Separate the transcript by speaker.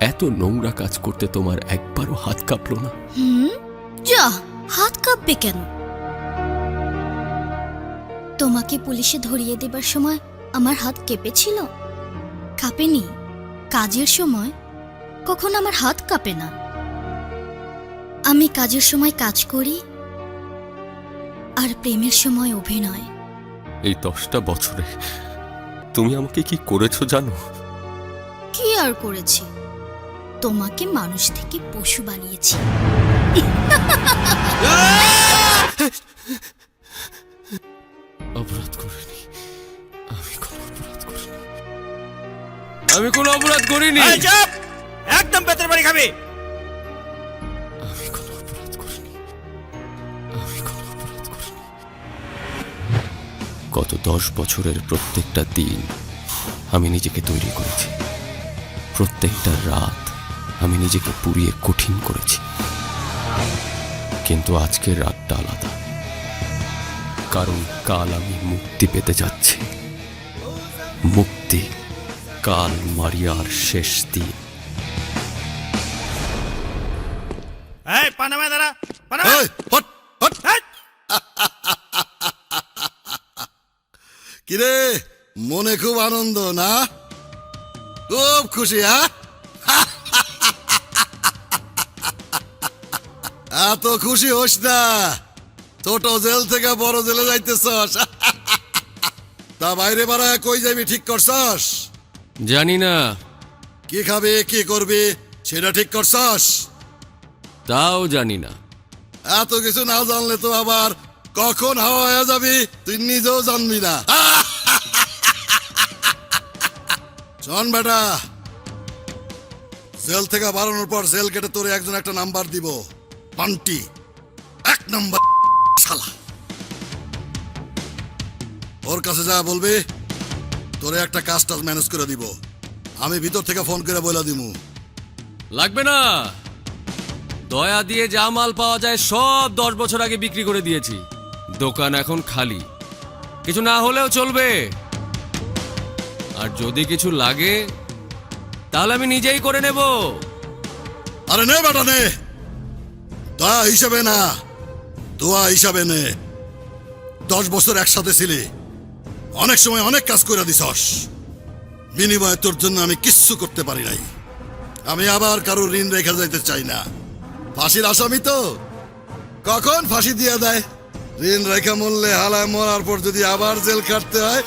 Speaker 1: এত নোংরা কাজ করতে তোমার একবারও হাত কাঁপলো না?
Speaker 2: হুম? যা হাত কাঁপবে কেন? তোমাকে পুলিশে ধরিয়ে দেবার সময় আমার হাত কেঁপেছিল? কাঁপেনি। কাজের সময়? কখন আমার হাত কাঁপে না? আমি কাজের সময় কাজ করি আর প্রেমের সময় অভিনয়।
Speaker 1: এই দশটা বছরে তুমি আমাকে কি করেছ জানো?
Speaker 2: কি আর করেছি? তোমাকে মানুষ থেকে পশু বানিয়েছি।
Speaker 1: অপরাধ করিনি। আমি কোনো অপরাধ করিনি। আমি কোনো অপরাধ করিনি।
Speaker 3: একদম পেতের বাড়ি খাবি।
Speaker 1: আমি কোনো অপরাধ করিনি। আমি কোনো অপরাধ করিনি। গত দশ বছরের প্রত্যেকটা দিন আমি নিজেকে তৈরি করেছি। প্রত্যেকটা রাত আমি নিজেকে পুড়িয়ে কঠিন করেছি। কিন্তু আজকের রাতটা আলাদা। কারণ কাল আমি মুক্তি পেতে যাচ্ছি। মুক্তি কাল মারিয়ার শেষ দিন!
Speaker 4: কিরে মনে খুব আনন্দ না? খুব খুশি হ্যাঁ? এত খুশি হোস না। ছোট জেল থেকে বড় জেলে যাইতেছস। তা বাইরে বাড়া কই যাবি ঠিক করছস?
Speaker 1: জানি না।
Speaker 4: কি খাবি কি করবি সেটা ঠিক করছস?
Speaker 1: তাও জানি না।
Speaker 4: এত কিছু না জানলে তো আবার কখন হাওয়া হয়ে যাবি তুই নিজেও জানবি না। শোন বেটা জেল থেকে বাড়ানোর পর জেল কেটে তোরে একজন একটা নাম্বার দিব। পান্টি এক নম্বর শালা। ওর কাছে যা বলবি তোরে একটা কাজ টাজ ম্যানেজ করে দিব। আমি ভিতর থেকে ফোন করে বলে দিমু।
Speaker 1: লাগবে না। দয়া দিয়ে যা মাল পাওয়া যায় সব দশ বছর আগে বিক্রি করে দিয়েছি। দোকান এখন খালি। কিছু না হলেও চলবে। আর যদি কিছু লাগে তাহলে আমি নিজেই করে নেব।
Speaker 4: আরে নে বেটা নে। দয়া হিসাবে না, দোয়া হিসাবে নে। দশ বছর একসাথে ছিলি, অনেক সময় অনেক কাজ করে দিছস। বিনিময়ে তোর জন্য আমি কিচ্ছু করতে পারি নাই। আমি আবার কারও ঋণ রেখে যাইতে চাই না। ফাঁসির আসামি তো। কখন ফাঁসি দিয়ে দেয়? ঋণ রেখা মরলে হালায় মরার পর যদি আবার জেল কাটতে হয়!